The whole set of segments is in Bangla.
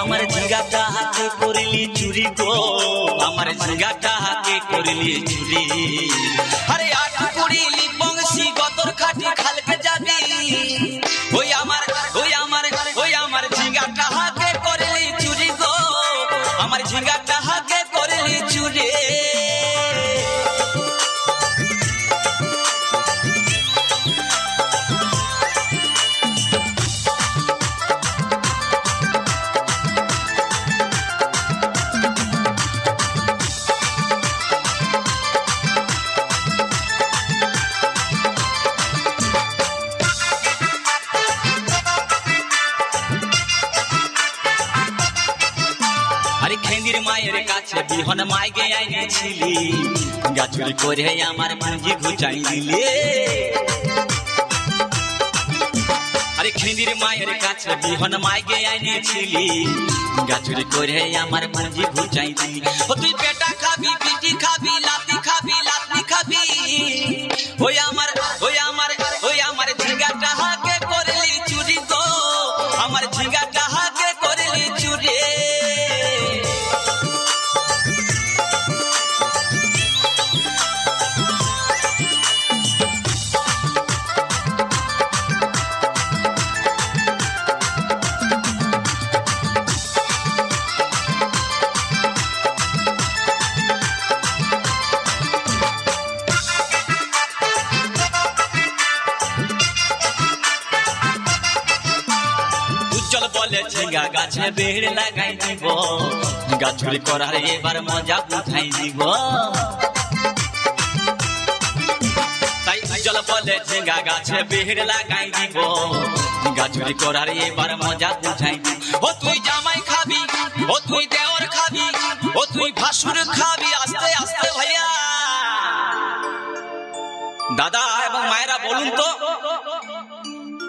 আমার জিগাটা কাহাকে করিলি চুরি গো? আমার জিগাটা কাহাকে করিলি চুরি? আরে আরে মায়ের কাছে বিহন মাইগে আইনেছিলি। গাছুরি করে আমার পুঁজি ঘুচাই দিলে আরে খেন্দির মায়ের কাছে বিহন মাইগে আইনেছিলি। গাছুরি করে আমার পুঁজি ঘুচাই দিলি ও তুই বেটা খাবি বলে, ঝিঙ্গা গাছে বেড় লাগাই দিব। গাছুরি করার এবার মজা উঠাই দিব তাই উজ্জ্বল বলে, ঝিঙ্গা গাছে বেড় লাগাই দিব। গাছুরি করার এবার মজা উঠাই দিব ও তুই জামাই খাবি, ও তুই দেওর খাবি, ও তুই ভাসুর খাবি, আস্তে আস্তে ভাইয়া। দাদা এবং মায়েরা বলুন তো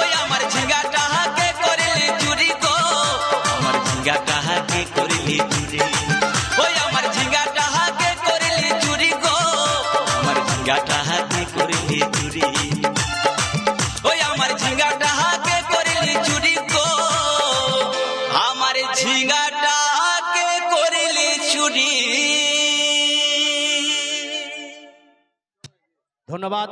ওই আমার ঝিঙ্গাটা হাতে করলি চুরি গো? আমার ঝিঙ্গাটা হাতে করলি চুরি? ওই আমার ঝিঙ্গাটা হাতে করলি চুরি গো? আমার ঝিঙ্গাটা হাতে করলি চুরি? ওই আমার ঝিঙ্গাটা হাতে করলি চুরি গো? আমার ঝিঙ্গাটা হাতে করলি চুরি? ধন্যবাদ।